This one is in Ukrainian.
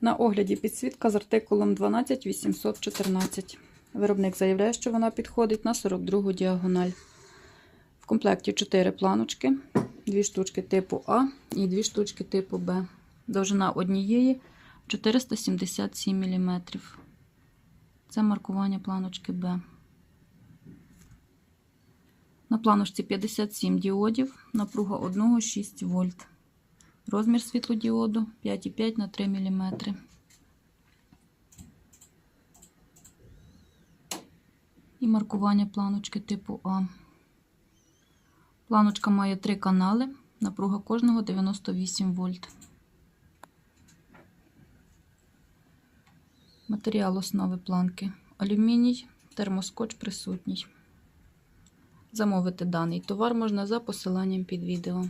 На огляді підсвітка з артикулом 12814. Виробник заявляє, що вона підходить на 42 діагональ. В комплекті 4 планочки, 2 штучки типу А і 2 штучки типу Б. Довжина однієї 477 мм. Це маркування планочки Б. На планочці 57 діодів, напруга 1 6 вольт. Розмір світлодіоду 5,5 на 3 мм. І маркування планочки типу А. Планочка має три канали, напруга кожного 98 вольт. Матеріал основи планки алюміній, термоскотч присутній. Замовити даний товар можна за посиланням під відео.